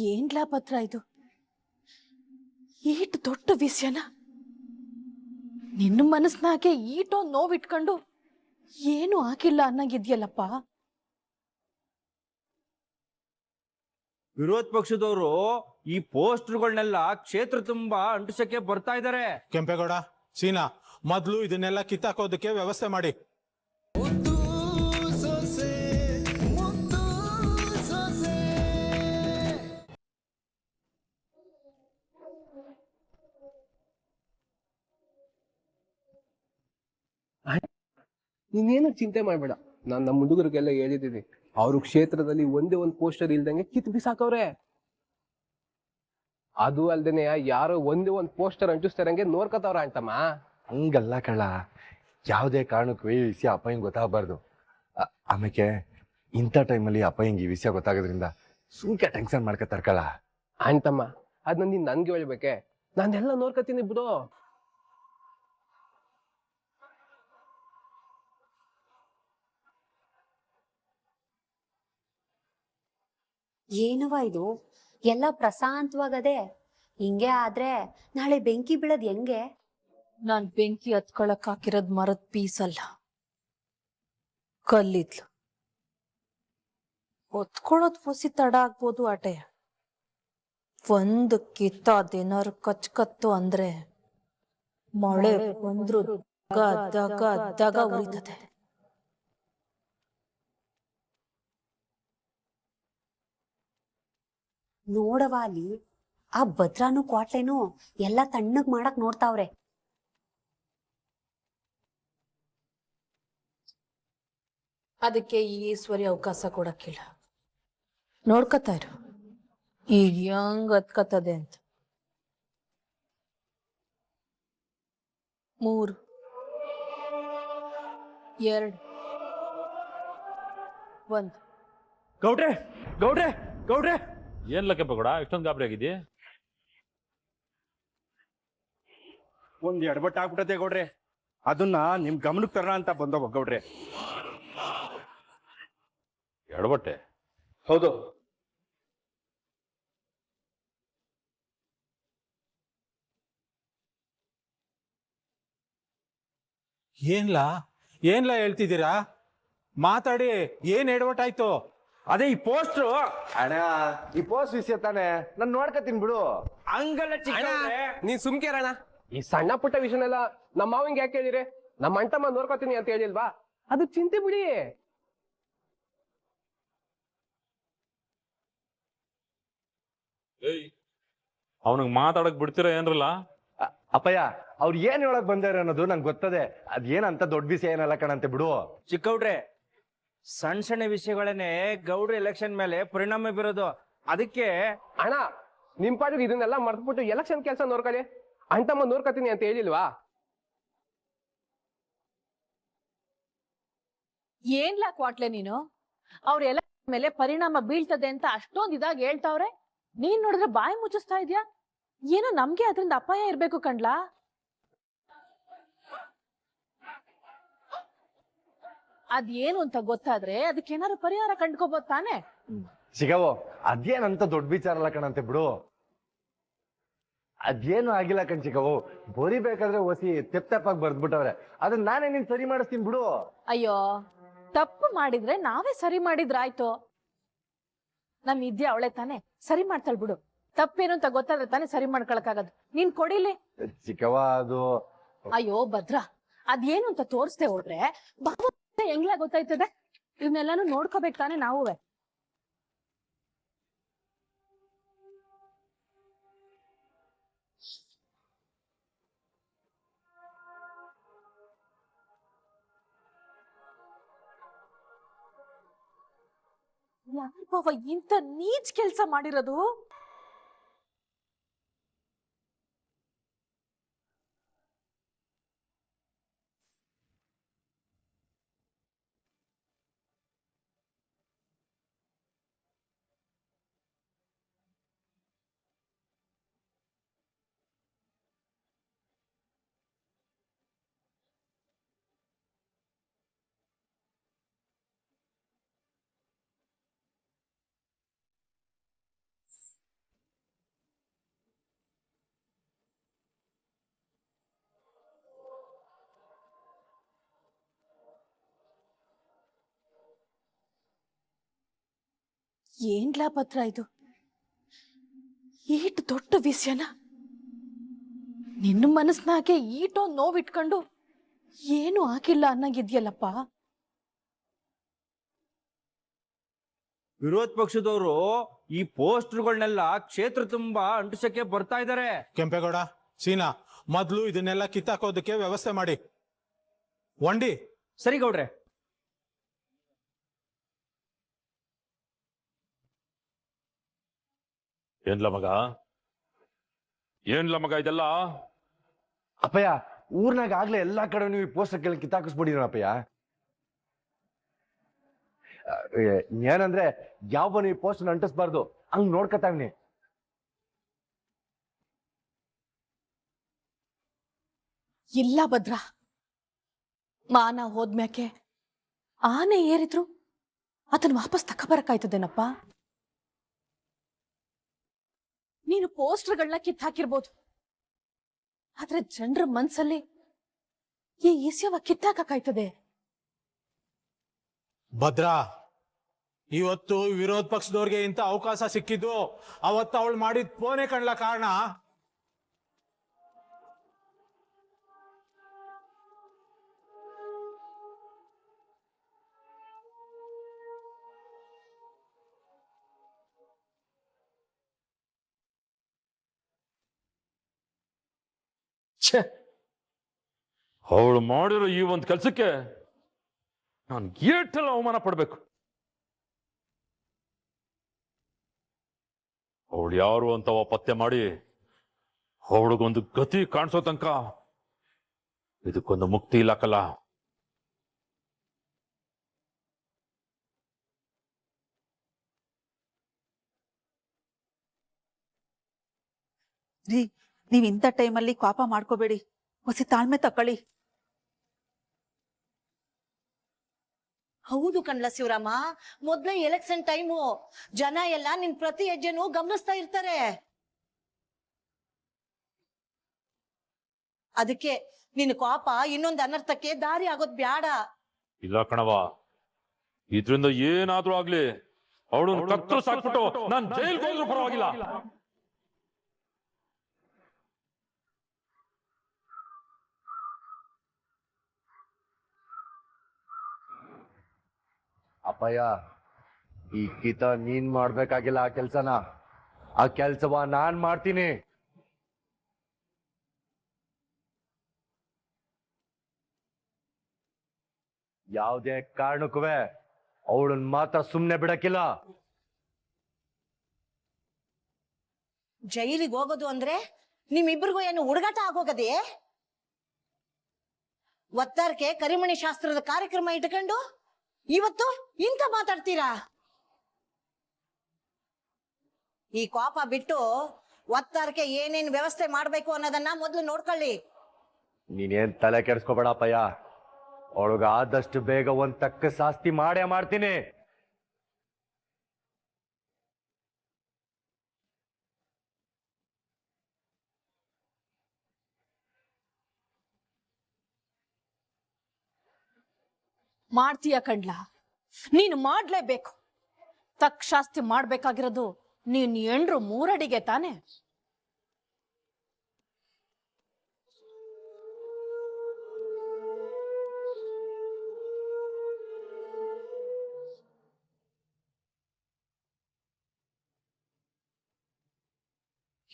ಏನ್ಲಾ ಲಾಪತ್ರ ಇದು? ಈಟ್ ದೊಡ್ಡ ವಿಷಯನ? ನಿನ್ನ ಮನಸ್ನಾಗೆ ಈಟೋ ನೋವಿಟ್ಕೊಂಡು ಏನು ಆಗಿಲ್ಲ ಅನ್ನಂಗಿದ್ಯಲ್ಲಪ್ಪ? ವಿರೋಧ ಪಕ್ಷದವರು ಈ ಪೋಸ್ಟರ್ಗಳನ್ನೆಲ್ಲ ಕ್ಷೇತ್ರ ತುಂಬಾ ಅಂಟಿಸಕ್ಕೆ ಬರ್ತಾ ಇದ್ದಾರೆ ಕೆಂಪೇಗೌಡ ಸೀನಾ ಮೊದ್ಲು ಇದನ್ನೆಲ್ಲ ಕಿತ್ತಾಕೋದಕ್ಕೆ ವ್ಯವಸ್ಥೆ ಮಾಡಿ. ನೀನೇನು ಚಿಂತೆ ಮಾಡ್ಬೇಡ. ನಾನ್ ನಮ್ಮ ಹುಡುಗರಿಗೆಲ್ಲ ಹೇಳಿದ್ದೀನಿ. ಅವ್ರ ಕ್ಷೇತ್ರದಲ್ಲಿ ಒಂದೇ ಒಂದು ಪೋಸ್ಟರ್ ಇಲ್ದಂಗೆ ಕಿತ್ ಬಿಸಾಕವ್ರೆ. ಅದು ಅಲ್ದೇನೆ ಯಾರೋ ಒಂದೇ ಒಂದು ಪೋಸ್ಟರ್ ಅಂಟಿಸ್ತಾರಂಗೆ ನೋಡ್ಕತಾವ್ರ ಅಂತಮ್ಮ. ಹಂಗಲ್ಲ ಕಳ್ಳ. ಯಾವುದೇ ಕಾರಣಕ್ಕೂ ಈ ವಿಷಯ ಅಪ್ಪಂಗೆ ಗೊತ್ತಾಗಬಾರ್ದು. ಆಮೇಲೆ ಇಂಥ ಟೈಮಲ್ಲಿ ಅಪ್ಪಂಗೆ ಈ ವಿಷಯ ಗೊತ್ತಾಗೋದ್ರಿಂದ ಸುಮ್ಕೆ ಟೆನ್ಷನ್ ಮಾಡ್ಕೊತಾರ ಕಳ್ಳ. ಅಂತಮ್ಮ ಅದನ್ನ ನೀನ್ ನನ್ಗೆ ಹೇಳ್ಬೇಕೆ. ನಾನೆಲ್ಲ ನೋಡ್ಕತೀನಿ ಬಿಡು. ಏನವ ಇದು? ಎಲ್ಲ ಪ್ರಶಾಂತವಾಗದೆ? ಹಿಂಗೆ ಆದ್ರೆ ನಾಳೆ ಬೆಂಕಿ ಬೀಳದ್ ಹೆಂಗೆ? ನಾನ್ ಬೆಂಕಿ ಹತ್ಕೊಳಕ್ ಹಾಕಿರೋದ್ ಮರದ ಪೀಸ್ ಅಲ್ಲ. ಕಲ್ಲಿದ್ಲು. ಹೊತ್ಕೊಳ್ಳೋದ್ ಫುಸಿ ತಡ ಆಗ್ಬೋದು ಆಟೆ. ಒಂದ್ ಕಿತ್ತ ಅದೇನಾರು ಕಚ್ ಕತ್ತು ಅಂದ್ರೆ ಮಳೆ ಬಂದ್ರು ದಗ ದಗ ದಗ ಉರಿತದೆ. ನೋಡವ ಅಲ್ಲಿ ಆ ಭದ್ರಾನು ಕ್ವಾಟ್ಲೆನು ಎಲ್ಲ ತಣ್ಣಗ್ ಮಾಡಕ್ ನೋಡ್ತಾವ್ರೆ. ಅದಕ್ಕೆ ಈ ಈಶ್ವರಿ ಅವಕಾಶ ಕೊಡಕ್ಕಿಲ್ಲ. ನೋಡ್ಕೊತಾ ಇರು. ಈಗ ಹೆಂಗ್ ಹತ್ಕತ್ತದೆ ಅಂತ. ಮೂರು ಎರಡು ಒಂದು. ಗೌಡ್ರೆ ಗೌಡ್ರೆ ಗೌಡ್ರೆ! ಏನ್ ಲೆಕ್ಕಪ್ಪಗೌಡ ಇಷ್ಟೊಂದು ಗಾಬರಿ ಆಗಿದ್ದಿ? ಒಂದ್ ಎಡಬಟ್ ಆಗ್ಬಿಟ್ಟತೆ ಗೌಡ್ರೆ. ಅದನ್ನ ನಿಮ್ ಗಮನಕ್ಕೆ ತರೋಣ ಅಂತ ಬಂದವ ಗೌಡ್ರೆ. ಎಡಬಟ್ಟೆ ಹೌದು. ಏನ್ಲಾ? ಏನ್ಲಾ ಹೇಳ್ತಿದ್ದೀರಾ? ಮಾತಾಡಿ ಏನ್ ಎಡವಟ್ಟಾಯ್ತು ಅದೇ ಈ ಪೋಸ್ಟ್ರು ಅಣ್ಣ ಈ ಪೋಸ್ಟ್ ವಿಷಯ ತಾನೆ. ನಾನು ನೋಡ್ಕತೀನಿ ಬಿಡು. ಹಂಗಲ್ಲ ಚಿಕ್ಕವ್ರೆ. ನೀನ್ ಸುಮ್ಕೇರಣ ಈ ಸಣ್ಣ ಪುಟ್ಟ ವಿಷಯನೆಲ್ಲ ನಮ್ಮ ಮಾವಂಗೆ ಯಾಕೆ ಹೇಳಿರಿ ನಮ್ಮ ಅಂಟಮ್ಮ ನೋಡ್ಕೊತೀನಿ ಅಂತ ಹೇಳಿಲ್ವಾ? ಅದು ಚಿಂತೆ ಬಿಡಿ. ಅವನಿಗೆ ಮಾತಾಡಕ್ ಬಿಡ್ತೀರಾ ಏನ್ರಲ್ಲ? ಅ- ಅಪ್ಪಯ್ಯ ಅವ್ರು ಏನ್ ಹೇಳಕ್ ಬಂದಾರೆ ಅನ್ನೋದು ನಂಗೆ ಗೊತ್ತದೆ. ಅದೇನಂತ ದೊಡ್ಡ ವಿಷಯ ಏನಲ್ಲ ಕಣಂತೆ ಬಿಡು. ಚಿಕ್ಕೌಡ್ರೆ ಸಣ್ಣ ಸಣ್ಣ ವಿಷಯಗಳನ್ನೇ ಗೌಡ್ರ ಎಲೆಕ್ಷನ್ ಮೇಲೆ ಪರಿಣಾಮ ಬೀರೋದು. ಅದಕ್ಕೆ ಅಣ್ಣ ನಿಮ್ ಪಾಡಿಗೆ ಇದನ್ನೆಲ್ಲ ಮರ್ತ್ಬಿಟ್ಟು ಎಲೆಕ್ಷನ್ ಕೆಲಸ ನೋಡ್ಕೊಳ್ಳಿ. ಅಂಟಮ್ಮ ನೋಡ್ಕೊತೀನಿ ಅಂತ ಹೇಳಿಲ್ವಾ? ಏನ್ಲಾ ಕ್ವಾಟ್ಲೆ ನೀನು? ಅವ್ರೆಲ್ಲ ಮೇಲೆ ಪರಿಣಾಮ ಬೀಳ್ತದೆ ಅಂತ ಅಷ್ಟೊಂದ್ ಇದಾಗ ಹೇಳ್ತಾವ್ರೆ? ನೀನ್ ನೋಡಿದ್ರೆ ಬಾಯಿ ಮುಚ್ಚಿಸ್ತಾ ಇದ್ಯಾ? ಏನೋ ನಮ್ಗೆ ಅದರಿಂದ ಅಪಾಯ ಇರ್ಬೇಕು ಕಣ್ಲಾ? ಅದೇನು ಅಂತ ಗೊತ್ತಾದ್ರೆ ಅದಕ್ಕೇನಾದ್ರು ಪರಿಹಾರ ಕಂಡ್ಕೋಬೋದ್ ತಾನೆ? ಸಿಗವೋ ಅದೇನಂತ ದೊಡ್ಡ ವಿಚಾರ ಅಲ್ಲ ಕಣಂತೆ ಬಿಡು. ಅದೇನು ಆಗಿಲ್ಲ ಕಣ್ ಚಿಕ್ಕವು ಬರಿಬೇಕಾದ್ರೆ ಒಸಿ ತೆಪ್ ತೆಪ್ಪಾಗಿ ಬರ್ದ್ಬಿಟ್ಟವ್ರೆ. ಅದನ್ನ ನಾನೇ ನೀನ್ ಸರಿ ಮಾಡಿಸ್ತೀನಿ ಬಿಡು. ಅಯ್ಯೋ ತಪ್ಪು ಮಾಡಿದ್ರೆ ನಾವೇ ಸರಿ ಮಾಡಿದ್ರಾಯ್ತು. ನಮ್ ಇದ್ಯಾ ಅವಳೆ ತಾನೆ. ಸರಿ ಮಾಡ್ತಾಳ್ ಬಿಡು. ತಪ್ಪೇನು ಅಂತ ಗೊತ್ತಾದ್ರೆ ತಾನೇ ಸರಿ ಮಾಡ್ಕೊಳಕಾಗದು ನೀನ್ ಕೊಡಿಲಿ. ಚಿಕ್ಕವ ಅದು ಅಯ್ಯೋ ಭದ್ರ. ಅದೇನು ಅಂತ ತೋರಿಸ್ದೆ ಹೋದ್ರೆ ಬಾಬು ಹೆಂಗ್ಲ ಗೊತ್ತಾಯ್ತದೆ? ಇವನ್ನೆಲ್ಲಾನು ನೋಡ್ಕೋಬೇಕು ತಾನೆ ನಾವುವೆ. ಯಾಕವ್ವ ಇಂತ ನೀಚ್ ಕೆಲ್ಸ ಮಾಡಿರೋದು? ಏನ್ಲಾ ಲಾಪತ್ರ ಇದು? ಈಟ್ ದೊಡ್ಡ ವಿಷಯನ? ನಿನ್ನ ಮನಸ್ನಾಗೆ ಈಟೋ ನೋವಿಟ್ಕೊಂಡು ಏನು ಆಗಿಲ್ಲ ಅನ್ನಂಗಿದ್ಯಲ್ಲಪ್ಪ? ವಿರೋಧ ಪಕ್ಷದವರು ಈ ಪೋಸ್ಟರ್ಗಳನ್ನೆಲ್ಲ ಕ್ಷೇತ್ರ ತುಂಬಾ ಅಂಟಿಸಕ್ಕೆ ಬರ್ತಾ ಇದಾರೆ. ಕೆಂಪೇಗೌಡ ಸೀನಾ ಮೊದ್ಲು ಇದನ್ನೆಲ್ಲ ಕಿತ್ತಾಕೋದಕ್ಕೆ ವ್ಯವಸ್ಥೆ ಮಾಡಿ. ಒಂಡಿ. ಸರಿ ಗೌಡ್ರೆ. ಏನ್ಲ ಮಗ ಏನ್ಲ ಮಗ ಇದೆಲ್ಲ? ಅಪ್ಪಯ್ಯ ಊರ್ನಾಗ ಆಗ್ಲೇ ಎಲ್ಲಾ ಕಡೆ ನೀವು ಈ ಪೋಸ್ಟರ್ ಕೇಳಿ ಏ, ಏನಂದ್ರೆ ಯಾವನು ಈ ಪೋಸ್ಟರ್ ಅಂಟಿಸ್ಬಾರ್ದು ಹಂಗ್ ನೋಡ್ಕತಾವ್ನಿ ಇಲ್ಲ ಭದ್ರ. ಮಾನ ಹೋದ್ಮ್ಯಾಕೆ ಆನೆ ಏರಿದ್ರು ಅದನ್ನ ವಾಪಸ್ ತಕಬರಕಾಯ್ತದೇನಪ್ಪ ನೀನು ಪೋಸ್ಟರ್ಗಳನ್ನ ಕಿತ್ತಾಕಿರ್ಬೋದು. ಆದ್ರೆ ಜನರ ಮನ್ಸಲ್ಲಿ ಈ ಈಸ್ಯವ ಕಿತ್ತಾಕಾಯ್ತದೆ ಭದ್ರಾ, ಇವತ್ತು ವಿರೋಧ ಪಕ್ಷದವ್ರಿಗೆ ಇಂಥ ಅವಕಾಶ ಸಿಕ್ಕಿದ್ದು ಅವತ್ತು ಅವಳು ಮಾಡಿದ ಫೋನೇ ಕಣ್ಲ ಕಾರಣ. ಛೇ. ಅವಳು ಮಾಡಿರೋ ಈ ಒಂದು ಕೆಲಸಕ್ಕೆ ನಾನು ಏಟೆಲ್ಲ ಅವಮಾನ ಪಡ್ಬೇಕು. ಅವಳು ಯಾರು ಅಂತ ಪತ್ತೆ ಮಾಡಿ ಅವಳಿಗೊಂದು ಗತಿ ಕಾಣಿಸೋ ತನಕ ಇದಕ್ಕೊಂದು ಮುಕ್ತಿ ಇಲ್ಲಕಲ್ಲ. ರೀ ನೀವ್ ಇಂಥ ಟೈಮಲ್ಲಿ ಕೋಪ ಮಾಡ್ಕೋಬೇಡಿ. ಹೊಸ ತಾಳ್ಮೆ ತಕೊಳ್ಳಿ ಹೌದು ಕಣ್ಲ ಶಿವರಾಮ. ಮೊದ್ಲೇ ಎಲೆಕ್ಷನ್ ಟೈಮು ಜನ ಎಲ್ಲ ನಿನ್ ಪ್ರತಿ ಹೆಜ್ಜೆನೂ ಗಮನಿಸ್ತಾ ಇರ್ತಾರೆ. ಅದಕ್ಕೆ ನಿನ್ ಕೋಪ ಇನ್ನೊಂದ್ ಅನರ್ಥಕ್ಕೆ ದಾರಿ ಆಗೋದ್ ಬ್ಯಾಡ. ಇಲ್ಲ ಕಣವ ಇದ್ರಿಂದ ಏನಾದ್ರೂ ಆಗ್ಲಿ. ಅವಳು ಕತ್ತು ಸಾಕ್ಬಿಟ್ಟು ನಾನು ಜೈಲ್ಗೆ ಹೋದ್ರು ಪರವಾಗಿಲ್ಲ. ಅಪ್ಪಯ್ಯ, ಈ ಕಿತ ನೀನ್ ಮಾಡ್ಬೇಕಾಗಿಲ್ಲ ಆ ಕೆಲ್ಸನ. ಆ ಕೆಲ್ಸವ ನಾನ್ ಮಾಡ್ತೀನಿ. ಯಾವುದೇ ಕಾರಣಕ್ಕೂ ಅವಳನ್ ಮಾತ್ರ ಸುಮ್ನೆ ಬಿಡಕ್ಕಿಲ್ಲ. ಜೈಲಿಗೆ ಹೋಗೋದು ಅಂದ್ರೆ ನಿಮ್ಮಿಬ್ರಿಗೂ ಏನು ಹುಡುಗಾಟ ಆಗೋಗದೆಯೇ ಒತ್ತಾರಕ್ಕೆ ಕರಿಮಣಿ ಶಾಸ್ತ್ರದ ಕಾರ್ಯಕ್ರಮ ಇಟ್ಕೊಂಡು ಇವತ್ತು ಇಂತ ಮಾತಾಡ್ತೀರಾ? ಈ ಕೋಪ ಬಿಟ್ಟು ಒತ್ತಾರಕ್ಕೆ ಏನೇನ್ ವ್ಯವಸ್ಥೆ ಮಾಡ್ಬೇಕು ಅನ್ನೋದನ್ನ ಮೊದ್ಲು ನೋಡ್ಕೊಳ್ಳಿ. ನೀನೇನ್ ತಲೆ ಕೆಡ್ಸ್ಕೊಬೇಡಪ್ಪಯ್ಯ. ಅವಳಗ ಆದಷ್ಟು ಬೇಗ ಒಂದ್ ತಕ್ಕ ಶಾಸ್ತಿ ಮಾಡೇ ಮಾಡ್ತೀನಿ. ಮಾಡ್ತೀಯ ಕಂಡ್ಲ? ನೀನು ಮಾಡ್ಲೇಬೇಕು. ತಕ್ಷಾಸ್ತಿ ಮಾಡ್ಬೇಕಾಗಿರೋದು ನೀನ್ ಎಂಡ್ರು ಮೂರಡಿಗೆ ತಾನೆ?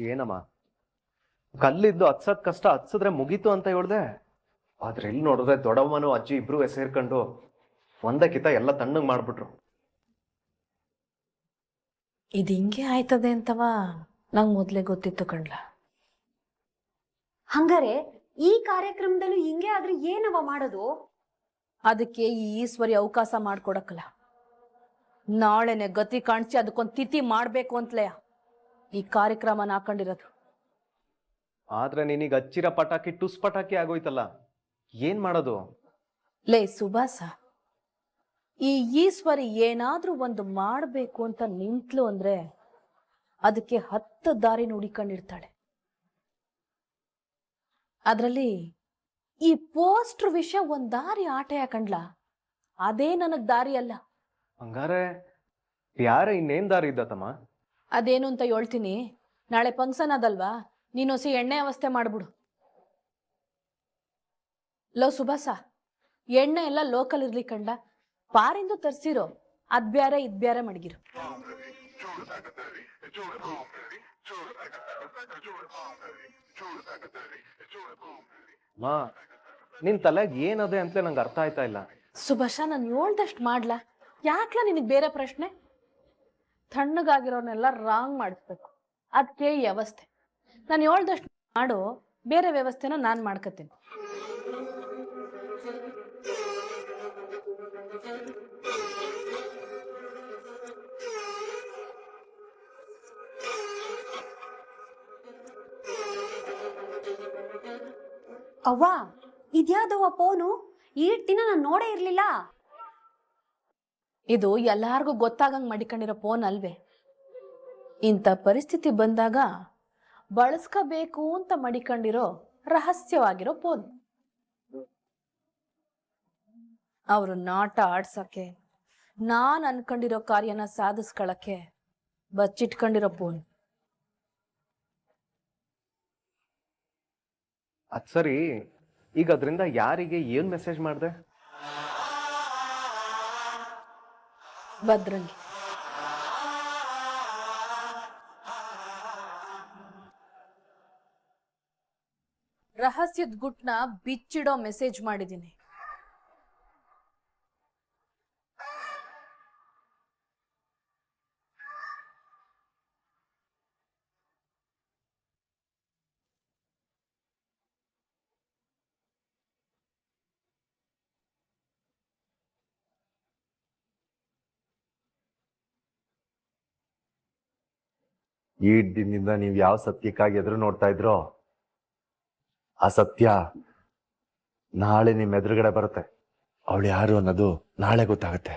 ಏನಮ್ಮ? ಕಲ್ಲಿದ್ದು ಹತ್ಸದ್ ಕಷ್ಟ ಹತ್ಸಿದ್ರೆ ಮುಗೀತು ಅಂತ ಹೇಳ್ದೆ. ಆದ್ರೆ ಇಲ್ಲಿ ನೋಡಿದ್ರೆ ದೊಡ್ಡಮ್ಮನು ಅಜ್ಜಿ ಇಬ್ರು ಸೇರ್ಕೊಂಡು ಒಂದಕ್ಕಿಂತ ಎಲ್ಲ ತಣ್ಣಗೆ ಮಾಡ್ಬಿಟ್ರು. ಇದು ಹಿಂಗೆ ಆಯ್ತದೆ ಅಂತವಾ? ನಂಗೆ ಮೊದ್ಲೇ ಗೊತ್ತಿತ್ತು ಕಣ್ಲ. ಹಂಗಾರೆ ಈ ಕಾರ್ಯಕ್ರಮದಲ್ಲೂ ಹಿಂಗೆ ಆದ್ರೆ ಏನವ ಮಾಡೋದು? ಅದಕ್ಕೆ ಈ ಈಶ್ವರಿ ಅವಕಾಶ ಮಾಡ್ಕೊಡಕ್ಕಲ್ಲ. ನಾಳೆನೆ ಗತಿ ಕಾಣಿಸಿ ಅದಕ್ಕೊಂದು ತಿಥಿ ಮಾಡ್ಬೇಕು ಅಂತಲೇ ಈ ಕಾರ್ಯಕ್ರಮನ ಹಾಕೊಂಡಿರೋದು. ಆದ್ರೆ ನಿನಗೆ ಅಚ್ಚಿರ ಪಟಾಕಿ ಟುಸ್ ಪಟಾಕಿ ಆಗೋಯ್ತಲ್ಲ. ಏನ್ ಮಾಡೋದು? ಲೇ ಸುಭಾಸ ಈ ಈಶ್ವರಿ ಏನಾದ್ರೂ ಒಂದು ಮಾಡ್ಬೇಕು ಅಂತ ನಿಂತ್ಲು ಅಂದ್ರೆ ಅದಕ್ಕೆ ಹತ್ತು ದಾರಿ ನುಡಿಕೊಂಡಿರ್ತಾಳೆ. ಅದ್ರಲ್ಲಿ ಈ ಪೋಸ್ಟ್ರ್ ವಿಷಯ ಒಂದ್ ದಾರಿ ಆಟ ಯಾಕಂಡ್ಲ ಅದೇ ನನಗ್ ದಾರಿ ಅಲ್ಲ. ಹಂಗಾರೆ ಯಾರ ಇನ್ನೇನ್ ದಾರಿ ಇದ್ದತಮ್ಮ ಅದೇನು ಅಂತ ಹೇಳ್ತೀನಿ ನಾಳೆ ಫಂಕ್ಷನ್ ಅದಲ್ವಾ ನೀನು ಹೊಸ ಎಣ್ಣೆ ಅವಸ್ಥೆ ಮಾಡ್ಬಿಡು. ಲೋ ಸುಭಾಸ ಎಣ್ಣೆ ಎಲ್ಲ ಲೋಕಲ್ ಇರ್ಲಿ ಕಂಡ ಪಾರಿಂದು ತರ್ಸಿರೋ ಅದ್ ಬ್ಯಾರೆ ಇದ್ ಬ್ಯಾರೆ ಮಡಗಿರು. ಮಾ ನಿನ್ ತಲೆಗ್ ಏನದೆ ಅಂತಲೇ ನಂಗೆ ಅರ್ಥ ಆಯ್ತಾ ಇಲ್ಲ. ಸುಭಾಷ ನಾನು ಹೇಳ್ದಷ್ಟು ಮಾಡ್ಲಾ? ಯಾಕ್ಲ ನಿನಗೆ ಬೇರೆ ಪ್ರಶ್ನೆ? ತಣ್ಣಗಾಗಿರೋನೆಲ್ಲ ರಾಂಗ್ ಮಾಡಿಸ್ಬೇಕು. ಅದಕ್ಕೆ ಈ ವ್ಯವಸ್ಥೆ. ನಾನು ಹೇಳ್ದಷ್ಟು ಮಾಡು ಬೇರೆ ವ್ಯವಸ್ಥೆನ ನಾನು ಮಾಡ್ಕೋತೀನಿ ಅವ್ವ ಇದ್ಯಾದವ್ವ ಫೋನು? ಈಟ್ ದಿನ ನಾನು ನೋಡೇ ಇರ್ಲಿಲ್ಲ. ಇದು ಎಲ್ಲಾರ್ಗೂ ಗೊತ್ತಾಗಂಗ್ ಮಾಡಿಕೊಂಡಿರೋ ಫೋನ್ ಅಲ್ವೇ? ಇಂಥ ಪರಿಸ್ಥಿತಿ ಬಂದಾಗ ಬಳಸ್ಕೋಬೇಕು ಅಂತ ಮಡಿಕೊಂಡಿರೋ ರಹಸ್ಯವಾಗಿರೋ ಫೋನ್. ಅವರು ನಾಟ ಆಡ್ಸಕ್ಕೆ, ನಾನ್ ಅನ್ಕೊಂಡಿರೋ ಕಾರ್ಯನ ಸಾಧಿಸ್ಕೊಳಕ್ಕೆ ಬಚ್ಚಿಟ್ಕೊಂಡಿರೋ ಫೋನ್. ಅದ್ ಸರಿ. ಈಗ ಅದರಿಂದ ಯಾರಿಗೆ ಏನ್ ಮೆಸೇಜ್ ಮಾಡಿದೆ? ಭದ್ರಂಗಿ. ರಹಸ್ಯದ ಗುಟ್ನ ಬಿಚ್ಚಿಡೋ ಮೆಸೇಜ್ ಮಾಡಿದ್ದೀನಿ ಈ ದಿನದಿಂದ ನೀವು ಯಾವ ಸತ್ಯಕ್ಕಾಗಿ ಎದುರು ನೋಡ್ತಾ ಇದ್ರೋ, ಆ ಸತ್ಯ ನಾಳೆ ನಿಮ್ಮ ಎದುರುಗಡೆ ಬರುತ್ತೆ. ಅವಳು ಯಾರು ಅನ್ನೋದು ನಾಳೆ ಗೊತ್ತಾಗುತ್ತೆ.